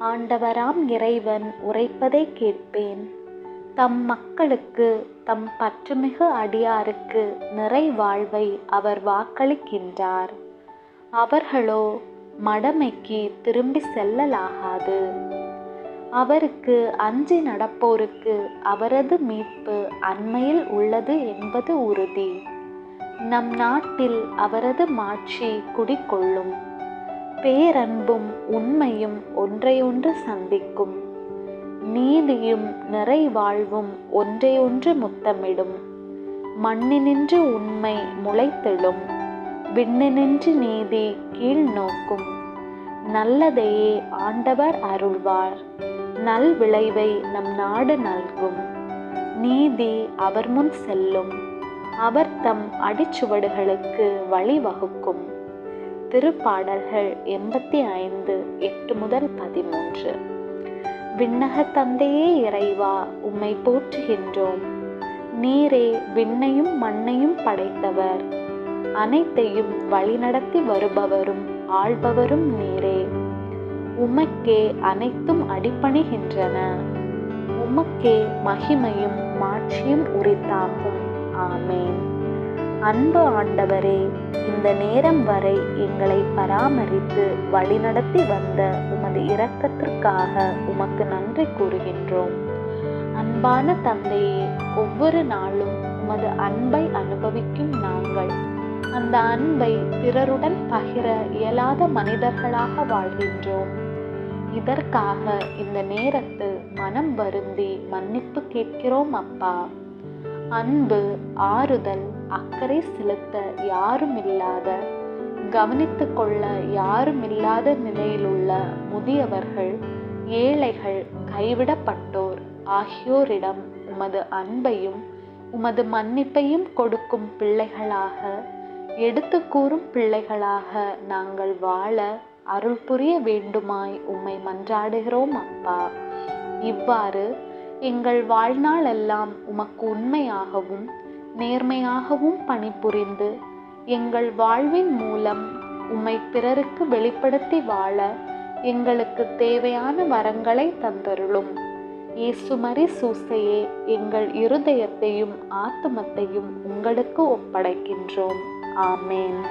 ஆண்டவராம் இறைவன் உரைப்பதை கேட்பேன். தம் மக்களுக்கு தம் பற்றுமிகு அடியாருக்கு நிறை வாழ்வை அவர் வாக்களிக்கின்றார். அவர்களோ மடமைக்கு திரும்பி செல்லலாகாது. அவருக்கு அஞ்சி நடப்போருக்கு அவரது மீட்பு அண்மையில் உள்ளது என்பது உறுதி. நம் நாட்டில் அவரது மாட்சி குடிக்கொள்ளும் பேரன்பும் உண்மையும் ஒன்றையொன்று சந்திக்கும். நீதியும் நிறைவாழ்வும் ஒன்றையொன்று முத்தமிடும். மண்ணினின்று உண்மை முளைத்தெழும். விண்ணினின்று நீதி கீழ் நோக்கும் நல்லதையே ஆண்டவர் அருள்வார். நல் விளைவை நம் நாடு நல்கும். நீதி அவர் முன் செல்லும். அவர் தம் அடிச்சுவடுகளுக்கு வழிவகுக்கும். திருப்பாடல்கள் எண்பத்தி ஐந்து எட்டு முதல் பதிமூன்று. விண்ணக தந்தையே இறைவா உம்மை போற்றுகின்றோம். நீரே விண்ணையும் மண்ணையும் படைத்தவர். அனைத்தையும் வழிநடத்தி வருபவரும் ஆள்பவரும் நீரே. உமக்கே அனைத்தும் அடிப்பணிகின்றன உமக்கே மகிமையும் மாட்சியும் உரித்தாகும் ஆமேன். அன்பு ஆண்டவரே இந்த நேரம் வரை எங்களை பராமரித்து வழிநடத்தி வந்த உமது இரக்கத்திற்காக உமக்கு நன்றி கூறுகின்றோம். அன்பான தந்தையே ஒவ்வொரு நாளும் உமது அன்பை அனுபவிக்கும் நாங்கள். அந்த அன்பை பிறருடன் பகிர இயலாத மனிதர்களாக வாழ்கின்றோம். இதற்காக இந்த நேரத்தில் மனம் வருந்தி மன்னிப்பு கேட்கிறோம் அப்பா. அன்பு ஆறுதல் அக்கறை செலுத்த யாரும் இல்லாத கவனித்து கொள்ள யாரும் இல்லாத நிலையிலுள்ள முதியவர்கள் ஏழைகள் கைவிடப்பட்டோர் ஆகியோரிடம் உமது அன்பையும் உமது மன்னிப்பையும் கொடுக்கும் பிள்ளைகளாக எடுத்து கூறும் பிள்ளைகளாக நாங்கள் வாழ அருள் புரிய வேண்டுமாய் உம்மை மன்றாடுகிறோம் அப்பா. இவ்வாறு எங்கள் வாழ்நாளெல்லாம் உமக்கு உண்மையாகவும் நேர்மையாகவும் பணிபுரிந்து எங்கள் வாழ்வின் மூலம் உம்மை பிறருக்கு வெளிப்படுத்தி வாழ எங்களுக்கு தேவையான வரங்களை தந்தருளும். இயேசுமரி சூசையே எங்கள் இருதயத்தையும் ஆத்துமத்தையும் உங்களுக்கு ஒப்படைக்கின்றோம். ஆமேன்.